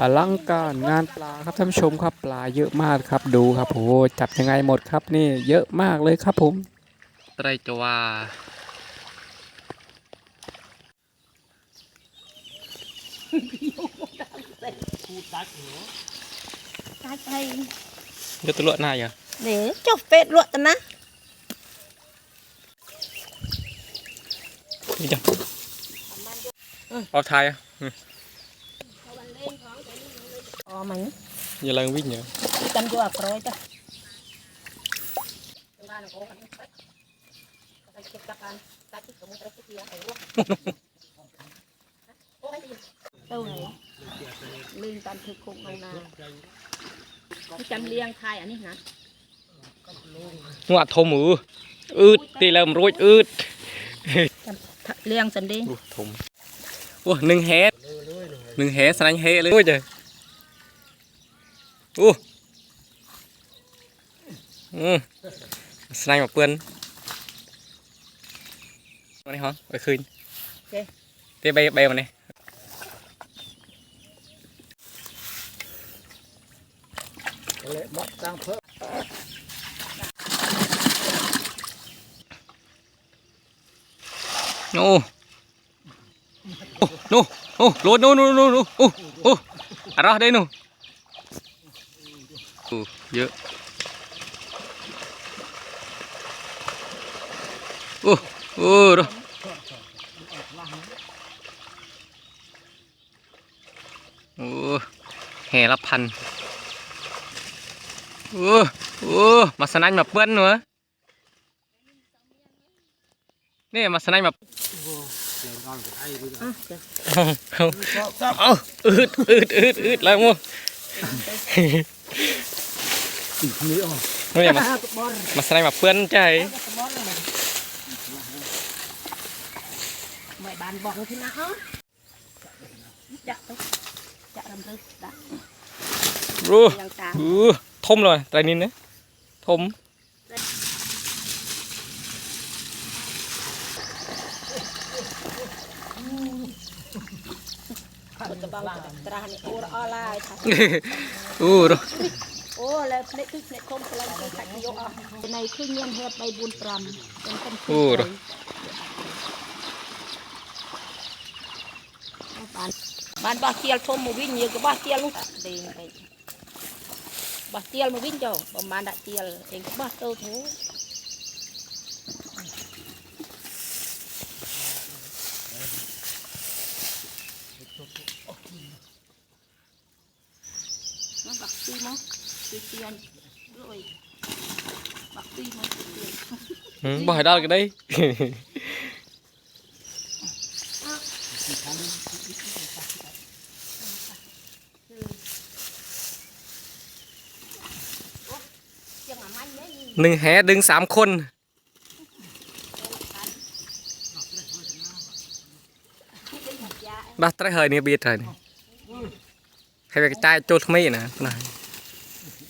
อลังการงานปลาครับท่านผู้ชมครับปลาเยอะมากครับดูครับโอ้โหจับยังไงหมดครับนี่เยอะมากเลยครับผมไตรจวาตายไปเยอะตัวลวดหน้าอย่าเดี๋ยวเจ้าเป็ดลวดตะนะนี่จ้ะเอาทายอะ อ๋อมันอย่าเลิงวิ่งอย่าจำตัวอักร้อยจ้ะเต้าไหนลืมตามคือคงเอานาจำเลี้ยงไทยอันนี้นะหัวทมมืออืดตีเริ่มรุยอืดเลี้ยงสันดีอู้ทมโอ้หนึ่งแฮดหนึ่งแฮดสนั่นแฮเลยโอ้ยเจ้ อู้อืมสนั่นมาเปื้อนมานี่ฮะไปคืนเตะใบใบมาเนี่ยโอ้โอ้โนโอ้โหลดโนโนโนโนโอ้โอ้อะไรได้โนโอ้ เยอะ โอ้โอ้ดโอ้แห่ละพัน โอ้โอ้มาสนันมาเปื้อนเนอะนี่มาสนันมาเอาอืดอืดอืดอืดแล้วมั้ง นี่มาบอลมาใส่มาเพื่อนใจบอลเลยไม่บานบอกที่นะฮะจะจะรำลึกได้รู้ยังตามอือทมเลยไตรนินนะทมคนจะบังตราเนี่ย โอ้ออนไลน์ค่ะอู้ดูโอ้แล้วเพลงเพลงคมพลังเป็นขัดยกอะในครึ่งเงี้ยเฮ็ดใบบุญปรำเป็นคนอู้ดูบ้านบ้านบ้าเตียลทมมาวิ่งเยอะก็บ้าเตียลลูกเด้งไปบ้าเตียลมาวิ่งเจ้าประมาณดักเตียลเองก็บ้าโตถู nó bạc tì mó tì tiền rồi bạc tì mó tì tiền อืมบ่ให้ได้กันได้ chẳng mà manh đấy หนึ่งแหดึงสามคนบ้าไตร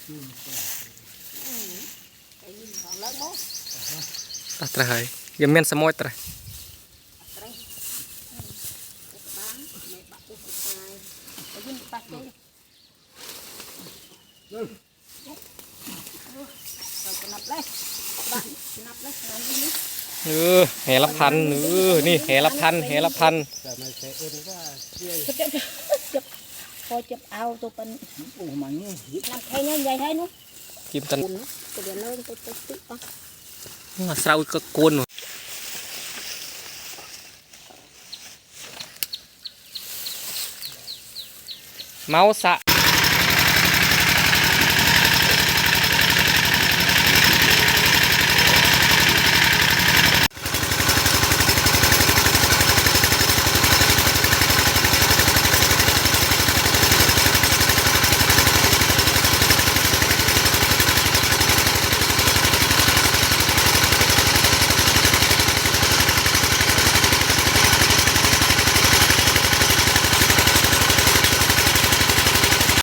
តោះត្រាស់ហើយវាមានសមុទ្រត្រាស់អឺហេលផាន់អឺនេះហេលផាន់ហេលផាន់តែមិនទេអឺនេះក៏ជា บ้าไตรเฮยยังเมียนสมอยไตร bán mẹ bạc của hai cái gì bạc chơi rồi cái nắp đấy bạn nắp đấy làm gì nữa เออแหละพันเออนี่แหละพันแหละพัน chụp chụp chụp thôi chụp ao tôi bên làm thay nhau vậy thấy nó กิมตัน buồn nó tôi để lớn tôi tôi tự đó สาวก็โกนว่ะเมาสะ